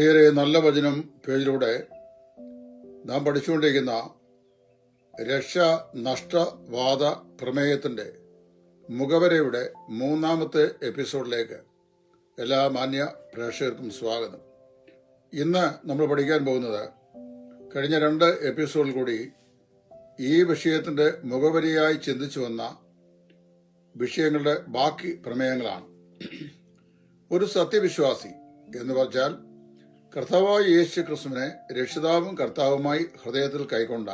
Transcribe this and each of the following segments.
പ്രിയരെ നല്ല വചനം പേജിലൂടെ നാം പഠിച്ചുകൊണ്ടിരിക്കുന്ന രക്ഷ നഷ്ടവാദ പ്രമേയത്തിന്റെ മുഖവരയുടെ മൂന്നാമത്തെ എപ്പിസോഡിലേക്ക് എല്ലാ മാന്യ പ്രേക്ഷകർക്കും സ്വാഗതം. ഇന്ന് നമ്മൾ പഠിക്കാൻ പോകുന്നത് കഴിഞ്ഞ രണ്ട് എപ്പിസോഡിൽ കൂടി ഈ വിഷയത്തിന്റെ മുഖവരിയായി ചിന്തിച്ചു വന്ന വിഷയങ്ങളുടെ ബാക്കി പ്രമേയങ്ങളാണ്. ഒരു സത്യവിശ്വാസി എന്ന് പറഞ്ഞാൽ കർത്താവായ യേശു ക്രിസ്തുവിനെ രക്ഷിതാവും കർത്താവുമായി ഹൃദയത്തിൽ കൈക്കൊണ്ട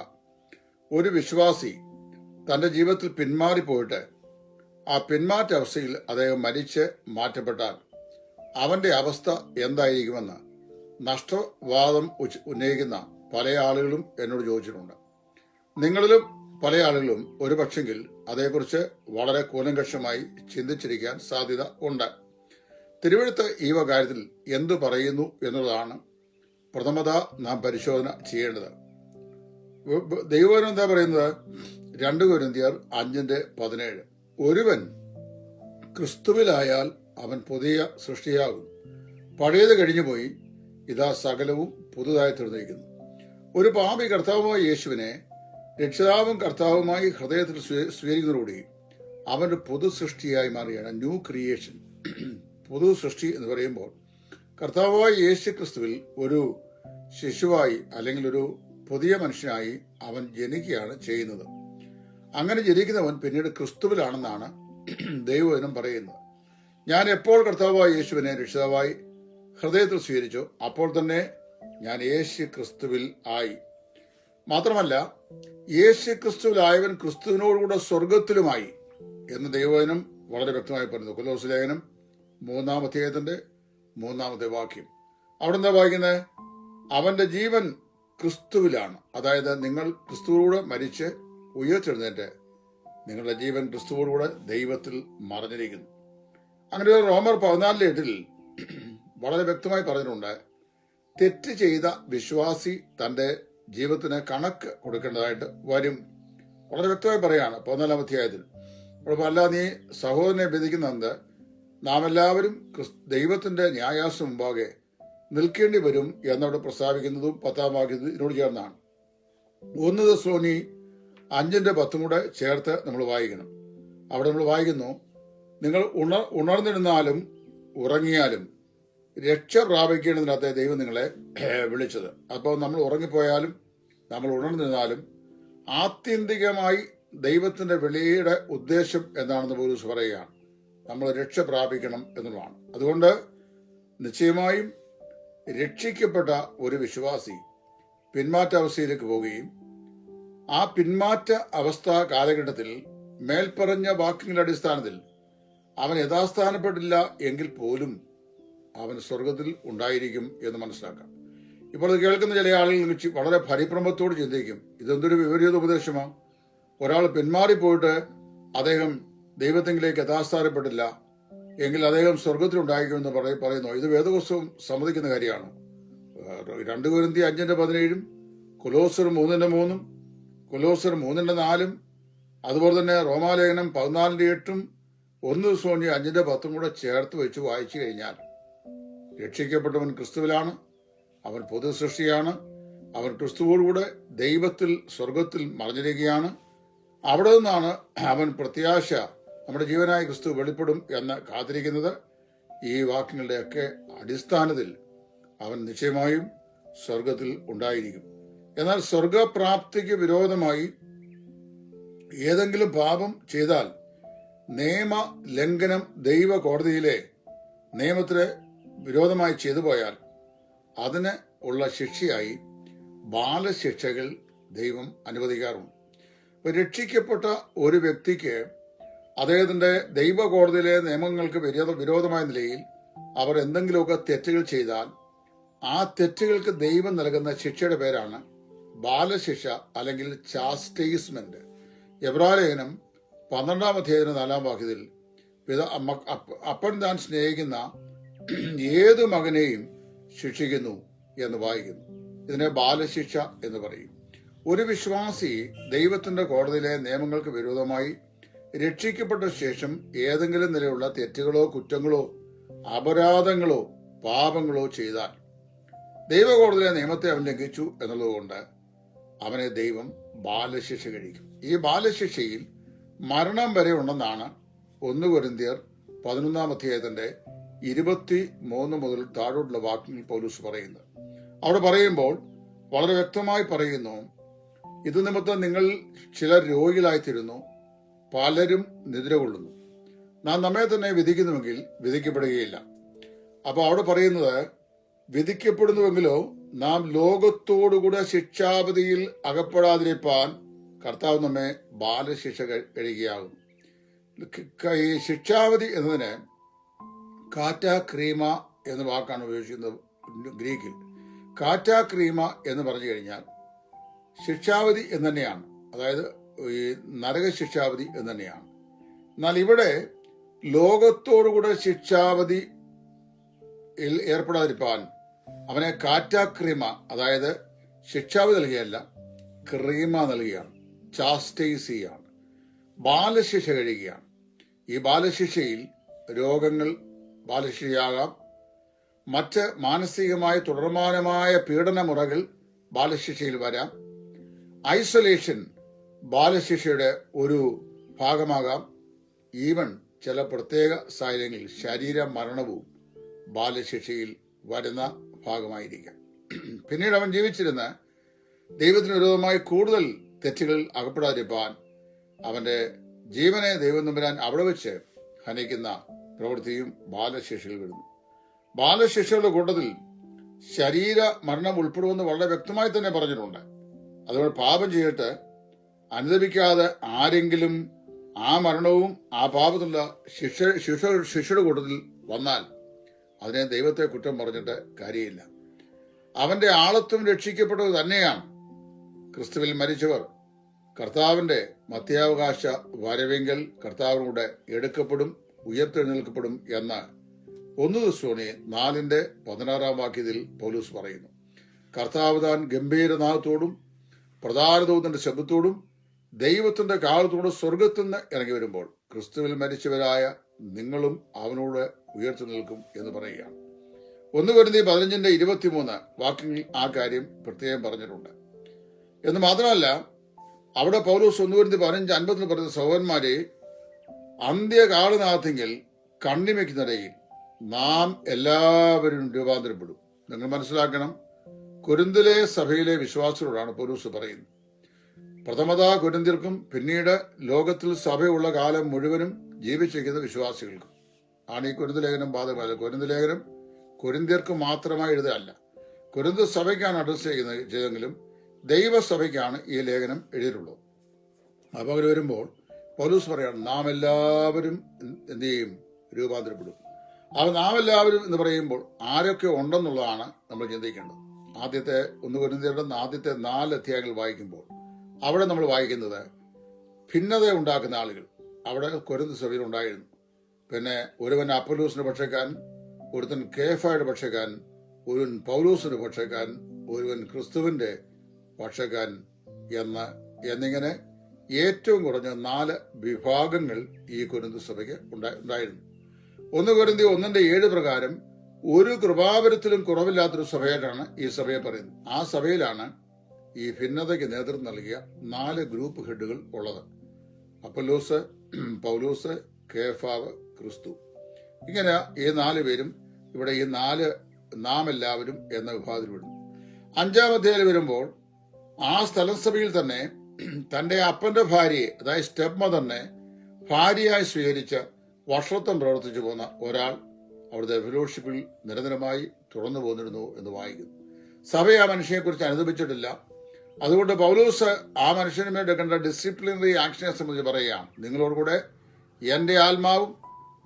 ഒരു വിശ്വാസി തന്റെ ജീവിതത്തിൽ പിന്മാറിപ്പോയിട്ട് ആ പിന്മാറ്റ അവസ്ഥയിൽ അദ്ദേഹം മരിച്ച് മാറ്റപ്പെട്ടാൽ അവന്റെ അവസ്ഥ എന്തായിരിക്കുമെന്ന് നഷ്ടവാദം ഉന്നയിക്കുന്ന പല ആളുകളും എന്നോട് ചോദിച്ചിട്ടുണ്ട്. നിങ്ങളിലും പല ആളുകളും ഒരുപക്ഷെങ്കിൽ അതേക്കുറിച്ച് വളരെ കൂലങ്കക്ഷമായി ചിന്തിച്ചിരിക്കാൻ സാധ്യത ഉണ്ട്. തിരുവഴുത്ത് ഈ കാര്യത്തിൽ എന്തു പറയുന്നു എന്നുള്ളതാണ് പ്രഥമത നാം പരിശോധന ചെയ്യേണ്ടത്. ദൈവവചനം എന്താ പറയുന്നത്? രണ്ട് കുരുന്തിയർ അഞ്ചിന്റെ പതിനേഴ്. ഒരുവൻ ക്രിസ്തുവിലായാൽ അവൻ പുതിയ സൃഷ്ടിയാകും. പഴയത് കഴിഞ്ഞുപോയി ഇതാ സകലവും പുതുതായി തീർന്നിരിക്കുന്നു. ഒരു പാപി കർത്താവുമായ യേശുവിനെ രക്ഷിതാവും കർത്താവുമായി ഹൃദയത്തിൽ സ്വീ- സ്വീകരിക്കുന്നതോടുകൂടി ഒരു പുതു സൃഷ്ടിയായി മാറുകയാണ് ന്യൂ ക്രിയേഷൻ. പുതു സൃഷ്ടി എന്ന് പറയുമ്പോൾ കർത്താവായ യേശു ക്രിസ്തുവിൽ ഒരു ശിശുവായി അല്ലെങ്കിൽ ഒരു പുതിയ മനുഷ്യനായി അവൻ ജനിക്കുകയാണ് ചെയ്യുന്നത്. അങ്ങനെ ജനിക്കുന്നവൻ പിന്നീട് ക്രിസ്തുവിലാണെന്നാണ് ദൈവവചനം പറയുന്നത്. ഞാൻ എപ്പോൾ കർത്താവായ യേശുവിനെ രക്ഷിതാവായി ഹൃദയത്തിൽ സ്വീകരിച്ചു അപ്പോൾ തന്നെ ഞാൻ യേശു ക്രിസ്തുവിൽ ആയി. മാത്രമല്ല യേശു ക്രിസ്തുവിലായവൻ ക്രിസ്തുവിനോടുകൂടെ സ്വർഗത്തിലുമായി എന്ന് ദൈവവചനം വളരെ വ്യക്തമായി പറയുന്നു കൊല്ലോസ് ലേഖനം മൂന്നാം അധ്യായത്തിന്റെ മൂന്നാമത്തെ വാക്യം. അവിടെ എന്താ വായിക്കുന്നത് അവന്റെ ജീവൻ ക്രിസ്തുവിലാണ്. അതായത് നിങ്ങൾ ക്രിസ്തുവോട് മരിച്ച് ഉയർത്തെഴുന്നേറ്റ് നിങ്ങളുടെ ജീവൻ ക്രിസ്തുവോടുകൂടെ ദൈവത്തിൽ മറഞ്ഞിരിക്കുന്നു. അങ്ങനെ ഒരു റോമർ പതിനാലിലെ എട്ടിൽ വളരെ വ്യക്തമായി പറഞ്ഞിട്ടുണ്ട് തെറ്റ് ചെയ്ത വിശ്വാസി തന്റെ ജീവിതത്തിന് കണക്ക് കൊടുക്കേണ്ടതായിട്ട് വരും. വളരെ വ്യക്തമായി പറയാണ് പതിനാലാം അധ്യായത്തിൽ. അപ്പോൾ അല്ല നീ സഹോദരനെ വിധിക്കുന്നുണ്ട് നാം എല്ലാവരും ദൈവത്തിന്റെ ന്യായാസം മുമ്പാകെ നിൽക്കേണ്ടി വരും എന്നവിടെ പ്രസ്താവിക്കുന്നതും പത്താം വാക്യത്തിൽ ഇതിനോട് ചേർന്നാണ്. ഒന്ന് ദശോനി അഞ്ചിന്റെ പത്തും കൂടെ ചേർത്ത് നമ്മൾ വായിക്കണം. അവിടെ നമ്മൾ വായിക്കുന്നു നിങ്ങൾ ഉണർ ഉണർന്നിരുന്നാലും ഉറങ്ങിയാലും രക്ഷ പ്രാപിക്കേണ്ടതിനകത്തെ ദൈവം നിങ്ങളെ വിളിച്ചത്. അപ്പോൾ നമ്മൾ ഉറങ്ങിപ്പോയാലും നമ്മൾ ഉണർന്നിരുന്നാലും ആത്യന്തികമായി ദൈവത്തിന്റെ വിളിയുടെ ഉദ്ദേശം എന്താണെന്ന് പോലീസ് പറയുകയാണ്. നമ്മൾ രക്ഷ പ്രാപിക്കണം എന്നുള്ളതാണ്. അതുകൊണ്ട് നിശ്ചയമായും രക്ഷിക്കപ്പെട്ട ഒരു വിശ്വാസി പിന്മാറ്റ അവസ്ഥയിലേക്ക് പോവുകയും ആ പിന്മാറ്റ അവസ്ഥ കാലഘട്ടത്തിൽ മേൽപ്പറഞ്ഞ വാക്യങ്ങളുടെ അടിസ്ഥാനത്തിൽ അവൻ യഥാസ്ഥാനപ്പെട്ടില്ല എങ്കിൽ പോലും അവൻ സ്വർഗത്തിൽ ഉണ്ടായിരിക്കും എന്ന് മനസ്സിലാക്കാം. ഇപ്പോൾ ഇത് കേൾക്കുന്ന ചില ആളുകൾ വളരെ പരിഭ്രമത്തോട് ചിന്തിക്കും. ഇതെന്തൊരു വിപരീത ഉപദേശമാണ് ഒരാൾ പിന്മാറിപ്പോയിട്ട് അദ്ദേഹം ദൈവത്തെങ്കിലേക്ക് യഥാസ്ഥാനപ്പെട്ടില്ല. എങ്കിൽ അദ്ദേഹം സ്വർഗത്തിലുണ്ടായിരിക്കുമെന്ന് പറയും പറയ- പറയുന്നു. ഇത് വേദപുസ്തകം സമ്മതിക്കുന്ന കാര്യമാണ്. രണ്ട് കുരുന്തി അഞ്ചിന്റെ പതിനേഴും കൊലോസർ മൂന്നിന്റെ മൂന്നും കൊലോസർ മൂന്നിന്റെ നാലും അതുപോലെ തന്നെ റോമാലേഖനം പതിനാലിന്റെ എട്ടും ഒന്ന് സോണി അഞ്ചിന്റെ പത്തും കൂടെ ചേർത്ത് വെച്ച് വായിച്ചു കഴിഞ്ഞാൽ രക്ഷിക്കപ്പെട്ടവൻ ക്രിസ്തുവിലാണ് അവൻ പൊതു സൃഷ്ടിയാണ് അവൻ ക്രിസ്തുവോടുകൂടെ ദൈവത്തിൽ സ്വർഗത്തിൽ മറഞ്ഞിരിക്കുകയാണ്. അവിടെ നിന്നാണ് അവൻ പ്രത്യാശ നമ്മുടെ ജീവനായ ക്രിസ്തു വെളിപ്പെടും എന്ന് കാത്തിരിക്കുന്നത് ഈ വാക്കുകളുടെയൊക്കെ അടിസ്ഥാനത്തിൽ അവൻ നിശ്ചയമായും സ്വർഗത്തിൽ ഉണ്ടായിരിക്കും. എന്നാൽ സ്വർഗപ്രാപ്തിക്ക് വിരോധമായി ഏതെങ്കിലും പാപം ചെയ്താൽ നിയമ ലംഘനം ദൈവ കോടതിയിലെ നിയമത്തിന് വിരോധമായി ചെയ്തു പോയാൽ അതിന് ഉള്ള ശിക്ഷയായി ബാലശിക്ഷകൾ ദൈവം അനുവദിക്കാറുണ്ട്. രക്ഷിക്കപ്പെട്ട ഒരു വ്യക്തിക്ക് അദ്ദേഹത്തിന്റെ ദൈവ കോടതിയിലെ നിയമങ്ങൾക്ക് വിരോധ വിരോധമായ നിലയിൽ അവർ എന്തെങ്കിലുമൊക്കെ തെറ്റുകൾ ചെയ്താൽ ആ തെറ്റുകൾക്ക് ദൈവം നൽകുന്ന ശിക്ഷയുടെ പേരാണ് ബാലശിക്ഷ അല്ലെങ്കിൽ ചാസ്റ്റൈസ്മെന്റ്. എബ്രാലേഖനം പന്ത്രണ്ടാം അധ്യായത്തിന് നാലാം വാക്യത്തിൽ അപ്പൻ താൻ സ്നേഹിക്കുന്ന ഏതു മകനെയും ശിക്ഷിക്കുന്നു എന്ന് വായിക്കുന്നു. ഇതിനെ ബാലശിക്ഷ എന്ന് പറയും. ഒരു വിശ്വാസി ദൈവത്തിന്റെ കോടതിയിലെ നിയമങ്ങൾക്ക് വിരോധമായി രക്ഷിക്കപ്പെട്ട ശേഷം ഏതെങ്കിലും നിലയുള്ള തെറ്റുകളോ കുറ്റങ്ങളോ അപരാധങ്ങളോ പാപങ്ങളോ ചെയ്താൽ ദൈവകോടതിയിലെ നിയമത്തെ അവൻ ലംഘിച്ചു എന്നുള്ളതുകൊണ്ട് അവനെ ദൈവം ബാലശിക്ഷ കഴിക്കും. ഈ ബാലശിക്ഷയിൽ മരണം വരെ ഉണ്ടെന്നാണ് ഒന്ന് കൊരിന്തിയർ പതിനൊന്നാം അധ്യായത്തിന്റെ ഇരുപത്തി മൂന്ന് മുതൽ താഴോട്ടുള്ള വാക്കിൽ പോലീസ് പറയുന്നത്. അവിടെ പറയുമ്പോൾ വളരെ വ്യക്തമായി പറയുന്നു ഇത് നിമിത്തം നിങ്ങൾ ചില രോഗികളായിത്തീരുന്നു. പലരും നിദ്ര കൊള്ളുന്നു. നാം നമ്മെ തന്നെ വിധിക്കുന്നുവെങ്കിൽ വിധിക്കപ്പെടുകയില്ല. അപ്പൊ അവിടെ പറയുന്നത് വിധിക്കപ്പെടുന്നുവെങ്കിലോ നാം ലോകത്തോടുകൂടെ ശിക്ഷാപതിയിൽ അകപ്പെടാതിരിപ്പാൻ കർത്താവ് നമ്മെ ബാലശിക്ഷ കഴി- കഴിയുകയാകും. ഈ ശിക്ഷാവധി എന്നതിന് കാറ്റ ക്രീമ എന്ന വാക്കാണ് ഉപയോഗിക്കുന്നത് ഗ്രീക്കിൽ. കാറ്റ ക്രീമ എന്ന് പറഞ്ഞു കഴിഞ്ഞാൽ ശിക്ഷാവധി എന്ന് തന്നെയാണ്. അതായത് ഈ നരക ശിക്ഷാവധി എന്ന് തന്നെയാണ് എന്നാൽ ഇവിടെ ലോകത്തോടുകൂടെ ശിക്ഷാവധി ഏർപ്പെടാതിരിക്കാൻ അവനെ കാറ്റാക്രീമ അതായത് ശിക്ഷാവധി നൽകിയല്ല ക്രീമ നൽകുകയാണ് ചാസ്റ്റൈസ് ചെയ്യുകയാണ് ബാലശിക്ഷ കഴിയുകയാണ്. ഈ ബാലശിക്ഷയിൽ രോഗങ്ങൾ ബാലശിക്ഷയാകാം. മറ്റ് മാനസികമായ തുടർമാനമായ പീഡനമുറകൾ ബാലശിക്ഷയിൽ വരാം. ഐസൊലേഷൻ ബാലശിക്ഷയുടെ ഒരു ഭാഗമാകാം ഈവൻ ചില പ്രത്യേക സാഹചര്യങ്ങളിൽ ശരീര മരണവും ബാലശിക്ഷയിൽ വരുന്ന ഭാഗമായിരിക്കാം. പിന്നീട് അവൻ ജീവിച്ചിരുന്ന ദൈവത്തിന് വിരോധമായി കൂടുതൽ തെറ്റുകളിൽ അകപ്പെടാതിരിക്കാൻ അവന്റെ ജീവനെ ദൈവം നമ്പരാൻ അവിടെ വെച്ച് ഹനിക്കുന്ന പ്രവൃത്തിയും ബാലശിക്ഷയിൽ വരുന്നു. ബാലശിക്ഷയുടെ കൂട്ടത്തിൽ ശരീര മരണം ഉൾപ്പെടുമെന്ന് വളരെ വ്യക്തമായി തന്നെ പറഞ്ഞിട്ടുണ്ട്. അതുകൊണ്ട് പാപം ചെയ്തിട്ട് അനുദപിക്കാതെ ആരെങ്കിലും ആ മരണവും ആ പാപത്തിലുള്ള ശിക്ഷ ശിക്ഷ ശിക്ഷയുടെ കൂട്ടത്തിൽ വന്നാൽ അതിനെ ദൈവത്തെ കുറ്റം പറഞ്ഞിട്ട് കാര്യമില്ല. അവന്റെ ആളത്വം രക്ഷിക്കപ്പെട്ടത് തന്നെയാണ് ക്രിസ്തുവിൽ മരിച്ചവർ. കർത്താവിന്റെ മധ്യാവകാശ വരവെങ്കിൽ കർത്താവിലൂടെ എടുക്കപ്പെടും ഉയർത്തെഴുന്നേൽക്കപ്പെടും എന്ന് ഒന്ന് ദിവസോണി നാലിന്റെ പതിനാറാം വാക്യത്തിൽ പോലീസ് പറയുന്നു. കർത്താവ് താൻ ഗംഭീരനാഥത്തോടും പ്രധാന ദൂതന്റെ ശബ്ദത്തോടും ദൈവത്തിന്റെ കാലത്തോട് സ്വർഗത്തിൽ നിന്ന് ഇറങ്ങി വരുമ്പോൾ ക്രിസ്തുവിൽ മരിച്ചവരായ നിങ്ങളും അവനോട് ഉയർത്തു നിൽക്കും എന്ന് പറയുകയാണ്. ഒന്ന് വരുന്ന പതിനഞ്ചിന്റെ ഇരുപത്തിമൂന്ന് വാക്യങ്ങളിൽ ആ കാര്യം പ്രത്യേകം പറഞ്ഞിട്ടുണ്ട്. എന്ന് മാത്രമല്ല അവിടെ പൗലോസ് ഒന്ന് വരുന്ന പതിനഞ്ച് അൻപത്തിൽ പറഞ്ഞ സഹോദരന്മാരെ അന്ത്യകാലനാഥെങ്കിൽ കണ്ണിമയ്ക്കുന്നിടയിൽ നാം എല്ലാവരും രൂപാന്തരപ്പെടും. നിങ്ങൾ മനസ്സിലാക്കണം കുരുന്തിലെ സഭയിലെ വിശ്വാസികളോടാണ് പൗലൂസ് പറയുന്നത്. പ്രഥമത കുരുന്തിർക്കും പിന്നീട് ലോകത്തിൽ സഭയുള്ള കാലം മുഴുവനും ജീവിച്ചിരിക്കുന്ന വിശ്വാസികൾക്കും. ആണ് ഈ കുരുന്ത് ലേഖനം ബാധകമല്ല കുരുന്ത് ലേഖനം കുരുന്തിർക്ക് മാത്രമായി എഴുതല്ല. കുരുന്ത് സഭയ്ക്കാണ് അഡ്രസ് ചെയ്യുന്നത് ചെയ്തെങ്കിലും ദൈവസഭയ്ക്കാണ് ഈ ലേഖനം എഴുതിയിട്ടുള്ളത്. അപ്പോൾ അവർ വരുമ്പോൾ പൗലൂസ് പറയാണ് നാം എല്ലാവരും എന്ത് ചെയ്യും? രൂപാന്തരപ്പെടും. അപ്പോൾ നാം എല്ലാവരും എന്ന് പറയുമ്പോൾ ആരൊക്കെ ഉണ്ടെന്നുള്ളതാണ് നമ്മൾ ചിന്തിക്കേണ്ടത്. ആദ്യത്തെ ഒന്ന് കുരുന്തിയുടെ ആദ്യത്തെ നാല് അധ്യായങ്ങൾ വായിക്കുമ്പോൾ അവിടെ നമ്മൾ വായിക്കുന്നത് ഭിന്നത ഉണ്ടാക്കുന്ന ആളുകൾ. അവിടെ കൊരുന്ത് സഭയിൽ ഉണ്ടായിരുന്നു. പിന്നെ ഒരുവൻ അപ്പലൂസിന്റെ പക്ഷക്കാരൻ ഒരുത്തൻ കേഫായുടെ പക്ഷക്കാരൻ ഒരുവൻ പൗലൂസിന്റെ പക്ഷക്കാരൻ ഒരുവൻ ക്രിസ്തുവിന്റെ പക്ഷക്കാരൻ എന്ന് എന്നിങ്ങനെ ഏറ്റവും കുറഞ്ഞ നാല് വിഭാഗങ്ങൾ ഈ കുരുന്ത് സഭയ്ക്ക് ഉണ്ടാ- ഉണ്ടായിരുന്നു. ഒന്ന് കുരുന്തി ഒന്നിന്റെ ഏഴ് പ്രകാരം ഒരു കൃപാപരത്തിലും കുറവില്ലാത്തൊരു സഭയായിട്ടാണ് ഈ സഭയെ പറയുന്നത്. ആ സഭയിലാണ് ഈ ഭിന്നതയ്ക്ക് നേതൃത്വം നൽകിയ നാല് ഗ്രൂപ്പ് ഹെഡുകൾ ഉള്ളത്. അപ്പലോസ് പൗലോസ് കേഫാവ് ക്രിസ്തു. ഇങ്ങനെ ഈ നാല് പേരും ഇവിടെ ഈ നാല് നാം എല്ലാവരും എന്ന വിഭാഗത്തിൽ അഞ്ചാം അധ്യായം വരുമ്പോൾ ആ സ്ഥലസഭയിൽ തന്നെ തന്റെ അപ്പന്റെ ഭാര്യയെ അതായത് സ്റ്റെപ്പ് മദറിനെ ഭാര്യയായി സ്വീകരിച്ച വർഷത്വം പ്രവർത്തിച്ചു പോന്ന ഒരാൾ അവിടുത്തെ ഫെലോഷിപ്പിൽ നിരന്തരമായി തുറന്നു പോന്നിരുന്നു എന്ന് വായിക്കുന്നു. സഭ ആ മനുഷ്യനെക്കുറിച്ച് അനുദപിച്ചിട്ടില്ല. അതുകൊണ്ട് പൗലൂസ് ആ മനുഷ്യനുമേ എടുക്കേണ്ട ഡിസിപ്ലിനറി ആക്ഷനെ സംബന്ധിച്ച് പറയുകയാണ്. നിങ്ങളോടുകൂടെ എന്റെ ആത്മാവും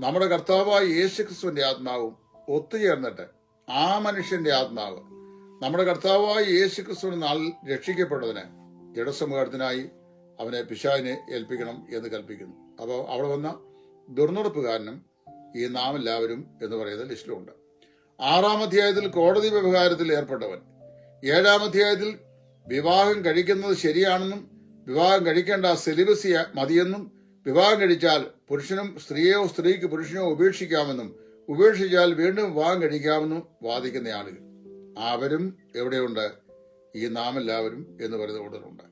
നമ്മുടെ കർത്താവായ യേശു ക്രിസ്തുവിന്റെ ആത്മാവും ഒത്തുചേർന്നിട്ട് ആ മനുഷ്യന്റെ ആത്മാവ് നമ്മുടെ കർത്താവായ യേശു ക്രിസ്തുവിന് നാളിൽ രക്ഷിക്കപ്പെട്ടതിന് ജഡസമുഖത്തിനായി അവനെ പിശാവിനെ ഏൽപ്പിക്കണം എന്ന് കൽപ്പിക്കുന്നു. അപ്പോൾ അവിടെ വന്ന ദുർനടപ്പുകാരനും ഈ നാം എല്ലാവരും എന്ന് പറയുന്ന ലിസ്റ്റിലുണ്ട്. ആറാം അധ്യായത്തിൽ കോടതി വ്യവഹാരത്തിൽ ഏർപ്പെട്ടവൻ ഏഴാം അധ്യായത്തിൽ വിവാഹം കഴിക്കുന്നത് ശരിയാണെന്നും വിവാഹം കഴിക്കേണ്ട സെലിബസി മതിയെന്നും വിവാഹം കഴിച്ചാൽ പുരുഷനും സ്ത്രീയോ സ്ത്രീക്ക് പുരുഷനോ ഉപേക്ഷിക്കാമെന്നും ഉപേക്ഷിച്ചാൽ വീണ്ടും വിവാഹം കഴിക്കാമെന്നും വാദിക്കുന്ന ആളുകൾ. അവരും എവിടെയുണ്ട്? ഈ നാം എല്ലാവരും എന്ന് പറയുന്ന കൂടുതലുണ്ട്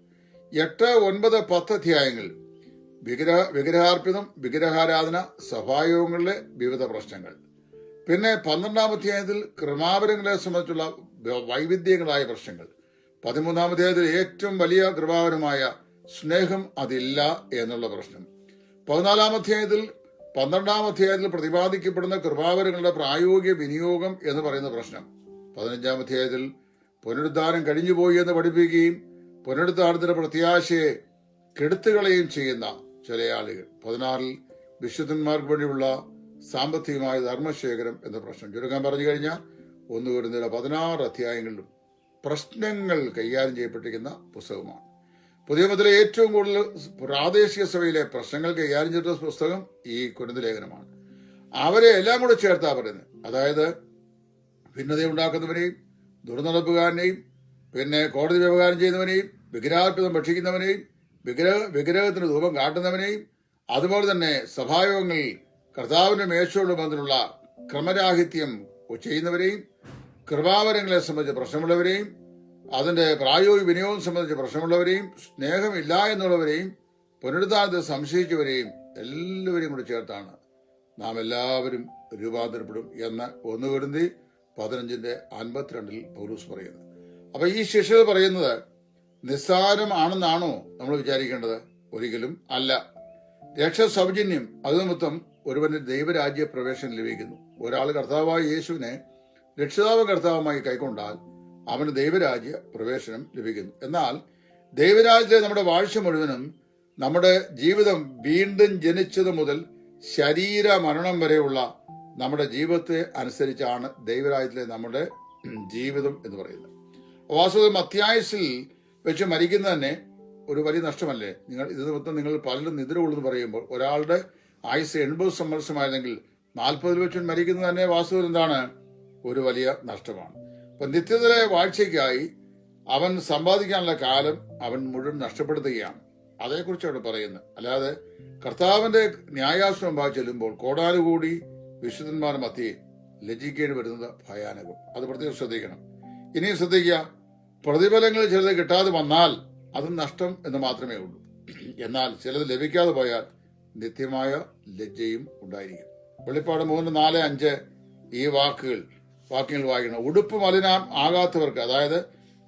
എട്ട് ഒൻപത് പത്ത് അധ്യായങ്ങൾ. വിഗ്രഹ വിഗ്രഹാർപ്പിതം വിഗ്രഹാരാധന സഭായോഗങ്ങളിലെ വിവിധ പ്രശ്നങ്ങൾ. പിന്നെ പന്ത്രണ്ടാം അധ്യായത്തിൽ ക്രമാപരങ്ങളെ സംബന്ധിച്ചുള്ള വൈവിധ്യങ്ങളായ പ്രശ്നങ്ങൾ. പതിമൂന്നാം അധ്യായത്തിൽ ഏറ്റവും വലിയ കൃപാവരമായ സ്നേഹം അതില്ല എന്നുള്ള പ്രശ്നം. പതിനാലാം അധ്യായത്തിൽ പന്ത്രണ്ടാം അധ്യായത്തിൽ പ്രതിപാദിക്കപ്പെടുന്ന കൃപാവരങ്ങളുടെ പ്രായോഗിക വിനിയോഗം എന്ന് പറയുന്ന പ്രശ്നം. പതിനഞ്ചാം അധ്യായത്തിൽ പുനരുദ്ധാരം കഴിഞ്ഞുപോയി എന്ന് പഠിപ്പിക്കുകയും പുനരുദ്ധാരത്തിന്റെ പ്രത്യാശയെ കെടുത്തുകളയും ചെയ്യുന്ന ചില ആളുകൾ. പതിനാറിൽ വിശുദ്ധന്മാർക്ക് വേണ്ടിയുള്ള സാമ്പത്തികമായ ധർമ്മശേഖരം എന്ന പ്രശ്നം. ചുരുക്കാൻ പറഞ്ഞു കഴിഞ്ഞാൽ ഒന്നു വരുന്നില്ല പതിനാറ് അധ്യായങ്ങളിലും പ്രശ്നങ്ങൾ കൈകാര്യം ചെയ്യപ്പെട്ടിരിക്കുന്ന പുസ്തകമാണ്. പുതിയ മുതലെ ഏറ്റവും കൂടുതൽ പ്രാദേശിക സഭയിലെ പ്രശ്നങ്ങൾ കൈകാര്യം ചെയ്ത പുസ്തകം ഈ കുരുന്ന് ലേഖനമാണ്. അവരെ എല്ലാം കൂടെ ചേർത്താ പറയുന്നത്. അതായത് ഭിന്നതയുണ്ടാക്കുന്നവനെയും ദുർനടപ്പുകാരനെയും പിന്നെ കോടതി വ്യവഹാരം ചെയ്യുന്നവനെയും വിഗ്രഹാർപ്പിതം ഭക്ഷിക്കുന്നവനെയും വിഗ്രഹ വിഗ്രഹത്തിന് രൂപം കാട്ടുന്നവനെയും അതുപോലെ തന്നെ സഭായോഗങ്ങളിൽ കർത്താവിന്റെ മേശയോട് ബന്ധമുള്ള ക്രമരാഹിത്യം ചെയ്യുന്നവരെയും കൃപാവരങ്ങളെ സംബന്ധിച്ച് പ്രശ്നമുള്ളവരെയും അതിന്റെ പ്രായോഗിക വിനിയോഗം സംബന്ധിച്ച് പ്രശ്നമുള്ളവരെയും സ്നേഹമില്ല എന്നുള്ളവരെയും പുനരുദ്ധാനത്തെ സംശയിച്ചവരെയും എല്ലാവരെയും കൂടി ചേർത്താണ്. നാം എല്ലാവരും രൂപാന്തരപ്പെടും എന്ന് ഒന്ന് പതിനഞ്ചിന്റെ അൻപത്തിരണ്ടിൽ പൗലൂസ് പറയുന്നു. അപ്പൊ ഈ ശിഷ്യർ പറയുന്നത് നിസ്സാരമാണെന്നാണോ നമ്മൾ വിചാരിക്കേണ്ടത്? ഒരിക്കലും അല്ല. രക്ഷ സൗജന്യം അത് നിമിത്തം ഒരുവന്റെ ദൈവരാജ്യ പ്രവേശനം ലഭിക്കുന്നു. ഒരാൾ കർത്താവായ യേശുവിനെ രക്ഷിതാവ് കർത്താവുമായി കൈക്കൊണ്ടാൽ അവന് ദൈവരാജ്യ പ്രവേശനം ലഭിക്കുന്നു. എന്നാൽ ദൈവരാജ്യത്തിലെ നമ്മുടെ വാഴ്ച മുഴുവനും നമ്മുടെ ജീവിതം വീണ്ടും ജനിച്ചത് മുതൽ ശരീര മരണം വരെയുള്ള നമ്മുടെ ജീവിതത്തെ അനുസരിച്ചാണ് ദൈവരാജ്യത്തിലെ നമ്മുടെ ജീവിതം എന്ന് പറയുന്നത്. വാസ്തവം മധ്യായുസിൽ വെച്ച് മരിക്കുന്നത് തന്നെ ഒരു വലിയ നഷ്ടമല്ലേ? നിങ്ങൾ ഇത് നിമിത്തം നിങ്ങൾ പലരും നിദ്ര കൊള്ളുന്നു പറയുമ്പോൾ ഒരാളുടെ ആയുസ് എൺപത് സംവത്സരമായിരുന്നെങ്കിൽ നാൽപ്പതിൽ വെച്ച് മരിക്കുന്നത് തന്നെ വാസ്തവം എന്താണ്? ഒരു വലിയ നഷ്ടമാണ്. അപ്പൊ നിത്യതയിലെ വാഴ്ചയ്ക്കായി അവൻ സമ്പാദിക്കാനുള്ള കാലം അവൻ മുഴുവൻ നഷ്ടപ്പെടുത്തുകയാണ്. അതേക്കുറിച്ചാണ് പറയുന്നത്. അല്ലാതെ കർത്താവിന്റെ ന്യായാസനം ചെല്ലുമ്പോൾ കോടാനുകൂടി വിശുദ്ധന്മാർ മധ്യേ ലജ്ജിക്കേണ്ടി വരുന്നത് ഭയാനകം. അത് പ്രത്യേകം ശ്രദ്ധിക്കണം. ഇനിയും ശ്രദ്ധിക്കുക പ്രതിഫലങ്ങൾ ചിലത് കിട്ടാതെ വന്നാൽ അത് നഷ്ടം എന്ന് മാത്രമേ ഉള്ളൂ. എന്നാൽ ചിലത് ലഭിക്കാതെ പോയാൽ നിത്യമായ ലജ്ജയും ഉണ്ടായിരിക്കും. വെളിപ്പാട് മൂന്ന് നാല് അഞ്ച് ഈ വാക്കുകൾ വാക്യങ്ങൾ വായിക്കണം ഉടുപ്പ് മലിനം ആകാത്തവർക്ക് അതായത്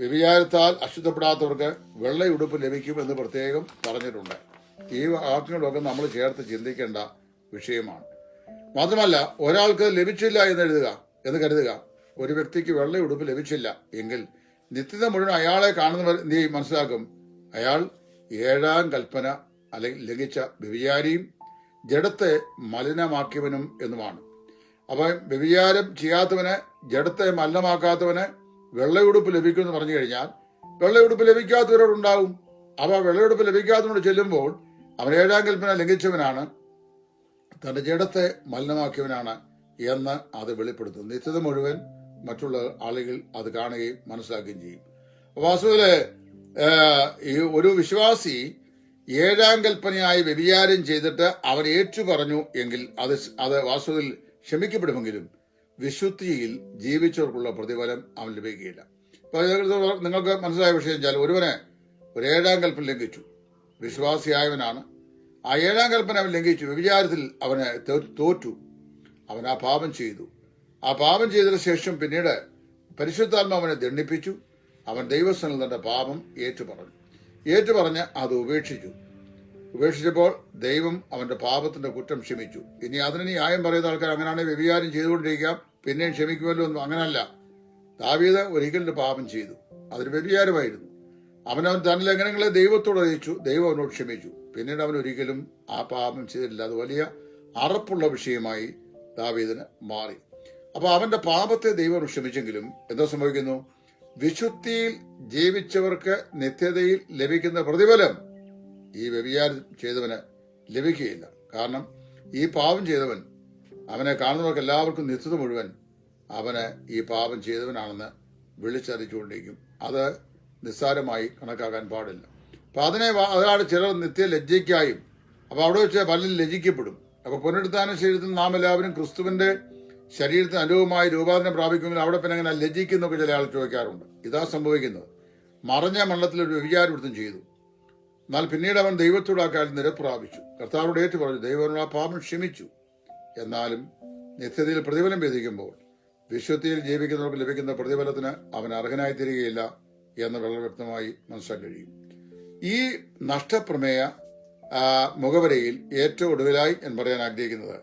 വ്യഭിചാരത്താൽ അശുദ്ധപ്പെടാത്തവർക്ക് വെള്ള ഉടുപ്പ് ലഭിക്കും എന്ന് പ്രത്യേകം പറഞ്ഞിട്ടുണ്ട്. ഈ വാക്യങ്ങളൊക്കെ നമ്മൾ ചേർത്ത് ചിന്തിക്കേണ്ട വിഷയമാണ്. മാത്രമല്ല ഒരാൾക്ക് ലഭിച്ചില്ല എന്ന് എഴുതുക എന്ന് കരുതുക. ഒരു വ്യക്തിക്ക് വെള്ള ഉടുപ്പ് ലഭിച്ചില്ല എങ്കിൽ നിത്യത മുഴുവൻ അയാളെ കാണുന്നവർ നീ മനസ്സിലാക്കും. അയാൾ ഏഴാം കൽപ്പന അല്ലെങ്കിൽ ലംഘിച്ച വ്യഭിചാരിയും ജഡത്തെ മലിനമാക്കിയവനും എന്നുമാണ്. അപ്പൊ വ്യഭിചാരം ചെയ്യാത്തവന് ജഡത്തെ മലിനമാക്കാത്തവന് വെള്ളയുടുപ്പ് ലഭിക്കുമെന്ന് പറഞ്ഞു കഴിഞ്ഞാൽ വെള്ളയുടുപ്പ് ലഭിക്കാത്തവരോടുണ്ടാവും. അവ വെള്ളയുടുപ്പ് ലഭിക്കാത്തവരോട് ചെല്ലുമ്പോൾ അവൻ ഏഴാം കൽപ്പന ലംഘിച്ചവനാണ്. തന്റെ ജഡത്തെ മലിനമാക്കിയവനാണ് എന്ന് അത് വെളിപ്പെടുത്തും നിത്യത മുഴുവൻ മറ്റുള്ള ആളുകൾ അത് കാണുകയും മനസ്സിലാക്കുകയും ചെയ്യും. വാസ്തുവിൽ ഈ ഒരു വിശ്വാസി ഏഴാം കൽപ്പനയായി വ്യഭിചാരം ചെയ്തിട്ട് അവൻ ഏറ്റു പറഞ്ഞു എങ്കിൽ അത് അത് വാസ്തുവിൽ ക്ഷമിക്കപ്പെടുമെങ്കിലും വിശുദ്ധിയിൽ ജീവിച്ചവർക്കുള്ള പ്രതിഫലം അവൻ ലഭിക്കുകയില്ല. നിങ്ങൾക്ക് മനസ്സിലായ വിഷയം വെച്ചാൽ ഒരുവനെ ഒരു ഏഴാം കൽപ്പന ലംഘിച്ചു. വിശ്വാസിയായവനാണ്. ആ ഏഴാം കൽപ്പന അവൻ ലംഘിച്ചു. വിചാരത്തിൽ അവനെ തോറ്റു. അവൻ ആ പാപം ചെയ്തു. ആ പാപം ചെയ്തതിനു ശേഷം പിന്നീട് പരിശുദ്ധാത്മ അവനെ ദണ്ഡിപ്പിച്ചു. അവൻ ദൈവസ്ഥനിൽ തന്റെ പാപം ഏറ്റുപറഞ്ഞു. ഏറ്റുപറഞ്ഞ് അത് ഉപേക്ഷിച്ചു. ഉപേക്ഷിച്ചപ്പോൾ ദൈവം അവന്റെ പാപത്തിന്റെ കുറ്റം ക്ഷമിച്ചു. ഇനി അതിന് ന്യായം പറയുന്ന ആൾക്കാർ അങ്ങനെയാണെങ്കിൽ വ്യഭിചാരം ചെയ്തുകൊണ്ടിരിക്കാം. പിന്നെയും ക്ഷമിക്കുമല്ലോ ഒന്നും അങ്ങനല്ല. ദാവീദ് ഒരിക്കലും പാപം ചെയ്തു. അതൊരു വ്യഭിചാരമായിരുന്നു. അവനവൻ തന്നെ ലംഘനങ്ങളെ ദൈവത്തോട് അറിയിച്ചു. ദൈവം അവനോട് ക്ഷമിച്ചു. പിന്നീട് അവൻ ഒരിക്കലും ആ പാപം ചെയ്തിട്ടില്ല. അത് വലിയ അറപ്പുള്ള വിഷയമായി ദാവീദിന് മാറി. അപ്പൊ അവന്റെ പാപത്തെ ദൈവം ക്ഷമിച്ചെങ്കിലും എന്താ സംഭവിക്കുന്നു? വിശുദ്ധിയിൽ ജീവിച്ചവർക്ക് നിത്യതയിൽ ലഭിക്കുന്ന പ്രതിഫലം ഈ വ്യഭിചാരം ചെയ്തവന് ലഭിക്കുകയില്ല. കാരണം ഈ പാപം ചെയ്തവൻ അവനെ കാണുന്നവർക്ക് എല്ലാവർക്കും നിത്യത മുഴുവൻ അവന് ഈ പാപം ചെയ്തവനാണെന്ന് വിളിച്ചറിയിച്ചുകൊണ്ടിരിക്കും. അത് നിസ്സാരമായി കണക്കാക്കാൻ പാടില്ല. അപ്പം അതിനെ അതാണ് ചിലർ നിത്യ ലജ്ജയ്ക്കായും അപ്പോൾ അവിടെ വെച്ച് പലരും ലജ്ജിക്കപ്പെടും. അപ്പോൾ പുനരുദ്ധാന ശരീരത്തിൽ നാം എല്ലാവരും ക്രിസ്തുവിന്റെ ശരീരത്തിന് അനുഭവമായി രൂപാന്തരം പ്രാപിക്കുമെങ്കിൽ അവിടെ പിന്നെ അങ്ങനെ ലജ്ജിക്കുന്നൊക്കെ ചില ആൾ ചോദിക്കാറുണ്ട്. ഇതാ സംഭവിക്കുന്നത്. മറഞ്ഞ മണ്ഡലത്തിൽ ഒരു വ്യഭിചാരവൃത്തം ചെയ്തു. എന്നാൽ പിന്നീട് അവൻ ദൈവത്തോട് ആ കാര്യം നിരപ്രാപിച്ചു കർത്താവോട് ഏറ്റു പറഞ്ഞു ദൈവനോട് ആ പാപം ക്ഷമിച്ചു. എന്നാലും നിത്യതയിൽ പ്രതിഫലം വിധിക്കുമ്പോൾ വിശ്വത്തിയിൽ ജീവിക്കുന്നവർക്ക് ലഭിക്കുന്ന പ്രതിഫലത്തിന് അവൻ അർഹനായി തീരുകയില്ല എന്ന് വളരെ വ്യക്തമായി മനസ്സിലാക്കാൻ കഴിയും. ഈ നഷ്ടപ്രമേയ മുഖവരയിൽ ഏറ്റവും ഒടുവിലായി ഞാൻ പറയാൻ ആഗ്രഹിക്കുന്നത്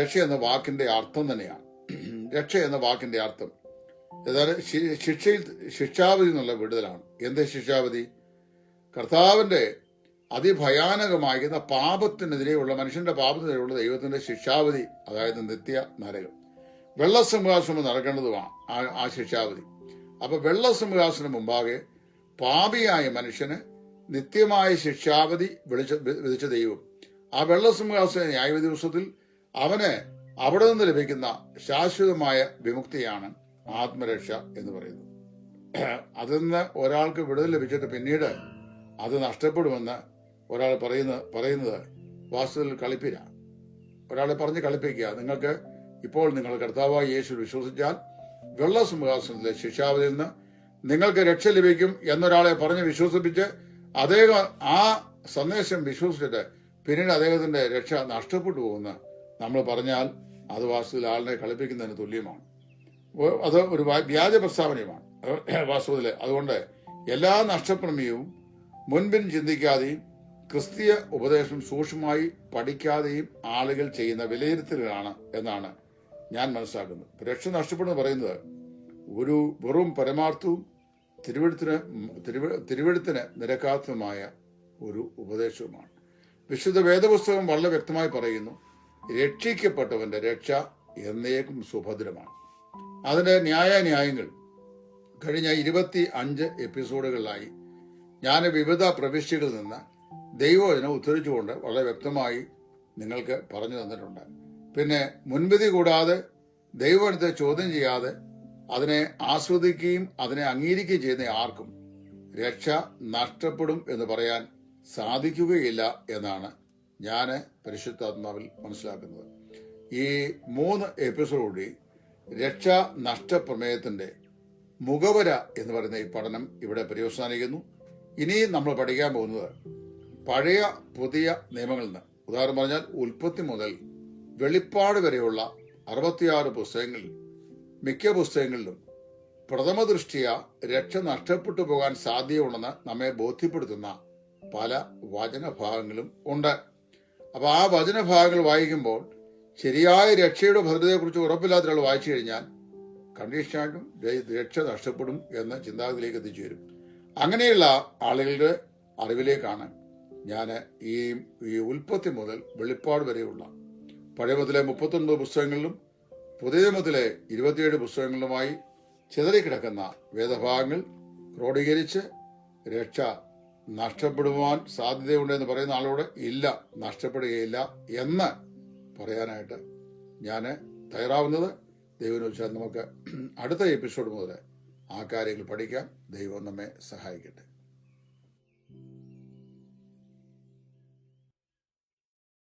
രക്ഷ എന്ന വാക്കിന്റെ അർത്ഥം തന്നെയാണ്. രക്ഷ എന്ന വാക്കിന്റെ അർത്ഥം. ഏതായാലും ശിക്ഷയിൽ ശിക്ഷാവധി എന്നുള്ള വിടുതലാണ്. എന്ത് ശിക്ഷാവധി? കർത്താവിന്റെ അതിഭയാനകമായിരുന്ന പാപത്തിനെതിരെയുള്ള മനുഷ്യന്റെ പാപത്തിനെതിരെയുള്ള ദൈവത്തിന്റെ ശിക്ഷാവധി അതായത് നിത്യ നരകം. വെള്ളസിംഹാസനം നടക്കേണ്ടതുമാണ് ആ ശിക്ഷാവധി. അപ്പൊ വെള്ളസിംഹാസനം മുമ്പാകെ പാപിയായ മനുഷ്യന് നിത്യമായ ശിക്ഷാവധി വിളിച്ച വിധിച്ച ദൈവം. ആ വെള്ളസിംഹാസന ന്യായവിധി ദിവസത്തിൽ അവന് അവിടെ നിന്ന് ലഭിക്കുന്ന ശാശ്വതമായ വിമുക്തിയാണ് ആത്മരക്ഷ എന്ന് പറയുന്നത്. അതിൽ നിന്ന് ഒരാൾക്ക് വിടുതൽ ലഭിച്ചിട്ട് പിന്നീട് അത് നഷ്ടപ്പെടുമെന്ന് ഒരാൾ പറയുന്ന പറയുന്നത് വാസ്തുവിൽ കളിപ്പില്ല ഒരാളെ പറഞ്ഞ് കളിപ്പിക്കുക. നിങ്ങൾക്ക് ഇപ്പോൾ നിങ്ങൾ കർത്താവായ യേശു വിശ്വസിച്ചാൽ വെള്ളസിംഹാസനത്തിലെ ശിക്ഷാവതിൽ നിന്ന് നിങ്ങൾക്ക് രക്ഷ ലഭിക്കും എന്നൊരാളെ പറഞ്ഞ് വിശ്വസിപ്പിച്ച് അദ്ദേഹം ആ സന്ദേശം വിശ്വസിച്ചിട്ട് പിന്നീട് അദ്ദേഹത്തിന്റെ രക്ഷ നഷ്ടപ്പെട്ടു പോകുന്ന നമ്മൾ പറഞ്ഞാൽ അത് വാസ്തുവിൽ ആളിനെ കളിപ്പിക്കുന്നതിന് തുല്യമാണ്. അത് ഒരു വ്യാജ പ്രസ്താവനയുമാണ് വാസ്തുവിലെ അതുകൊണ്ട് എല്ലാ നഷ്ടപ്രമേയവും മുൻപിൻ ചിന്തിക്കാതെയും ക്രിസ്തീയ ഉപദേശം സൂക്ഷ്മമായി പഠിക്കാതെയും ആളുകൾ ചെയ്യുന്ന വിലയിരുത്തലാണ് എന്നാണ് ഞാൻ മനസ്സിലാക്കുന്നത്. രക്ഷ നഷ്ടപ്പെടുന്നു പറയുന്നത് ഒരു വെറും പരമാർത്ഥവും തിരുവെടുത്തിന് തിരുവെടുത്തിന് നിരക്കാത്തതുമായ ഒരു ഉപദേശവുമാണ്. വിശുദ്ധ വേദപുസ്തകം വളരെ വ്യക്തമായി പറയുന്നു രക്ഷിക്കപ്പെട്ടവന്റെ രക്ഷ എന്നേക്കും സുഭദ്രമാണ്. അതിന്റെ ന്യായാന്യായങ്ങൾ കഴിഞ്ഞ ഇരുപത്തി അഞ്ച് എപ്പിസോഡുകളിലായി ഞാൻ വിവിധ പ്രവിശ്യകളിൽ നിന്ന് ദൈവവചനം ഉദ്ധരിച്ചുകൊണ്ട് വളരെ വ്യക്തമായി നിങ്ങൾക്ക് പറഞ്ഞു തന്നിട്ടുണ്ട്. പിന്നെ മുൻവിധി കൂടാതെ ദൈവത്തെ ചോദ്യം ചെയ്യാതെ അതിനെ ആസ്വദിക്കുകയും അതിനെ അംഗീകരിക്കുകയും ചെയ്യുന്ന ആർക്കും രക്ഷ നഷ്ടപ്പെടും എന്ന് പറയാൻ സാധിക്കുകയില്ല എന്നാണ് ഞാൻ പരിശുദ്ധാത്മാവിൽ മനസ്സിലാക്കുന്നത്. ഈ മൂന്ന് എപ്പിസോഡുകൂടി രക്ഷ നഷ്ടപ്രമേയത്തിന്റെ മുഖവര എന്ന് പറയുന്ന ഈ പഠനം ഇവിടെ പര്യവസാനിക്കുന്നു. ഇനി നമ്മൾ പഠിക്കാൻ പോകുന്നത് പഴയ പുതിയ നിയമങ്ങളിൽ നിന്ന് ഉദാഹരണം പറഞ്ഞാൽ ഉൽപ്പത്തി മുതൽ വെളിപ്പാട് വരെയുള്ള അറുപത്തിയാറ് പുസ്തകങ്ങളിൽ മിക്ക പുസ്തകങ്ങളിലും പ്രഥമ ദൃഷ്ടിയ രക്ഷ നഷ്ടപ്പെട്ടു പോകാൻ സാധ്യതയുണ്ടെന്ന് നമ്മെ ബോധ്യപ്പെടുത്തുന്ന പല വചനഭാഗങ്ങളും ഉണ്ട്. അപ്പൊ ആ വചനഭാഗങ്ങൾ വായിക്കുമ്പോൾ ശരിയായ രക്ഷയുടെ ഭദ്രതയെക്കുറിച്ച് ഉറപ്പില്ലാത്ത ഒരാൾ വായിച്ചു കഴിഞ്ഞാൽ കണ്ടീഷനായിട്ടും രക്ഷ നഷ്ടപ്പെടും എന്ന ചിന്താഗതിയിലേക്ക് എത്തിച്ചു വരും. അങ്ങനെയുള്ള ആളുകളുടെ അറിവിലേക്കാണ് ഞാൻ ഈ ഈ ഉൽപ്പത്തി മുതൽ വെളിപ്പാട് വരെയുള്ള പഴയമതിലെ മുപ്പത്തൊൻപത് പുസ്തകങ്ങളിലും പുതിയ മുതലെ ഇരുപത്തിയേഴ് പുസ്തകങ്ങളിലുമായി ചിതറിക്കിടക്കുന്ന വേദഭാഗങ്ങൾ ക്രോഡീകരിച്ച് രക്ഷ നഷ്ടപ്പെടുവാൻ സാധ്യതയുണ്ടെന്ന് പറയുന്ന ആളോട് ഇല്ല നഷ്ടപ്പെടുകയില്ല എന്ന് പറയാനായിട്ട് ഞാൻ തയ്യാറാവുന്നത്. ദൈവം വെച്ചാൽ നമുക്ക് അടുത്ത എപ്പിസോഡ് മുതൽ ആ കാര്യങ്ങൾ പഠിക്കാൻ ദൈവം നമ്മെ സഹായിക്കട്ടെ.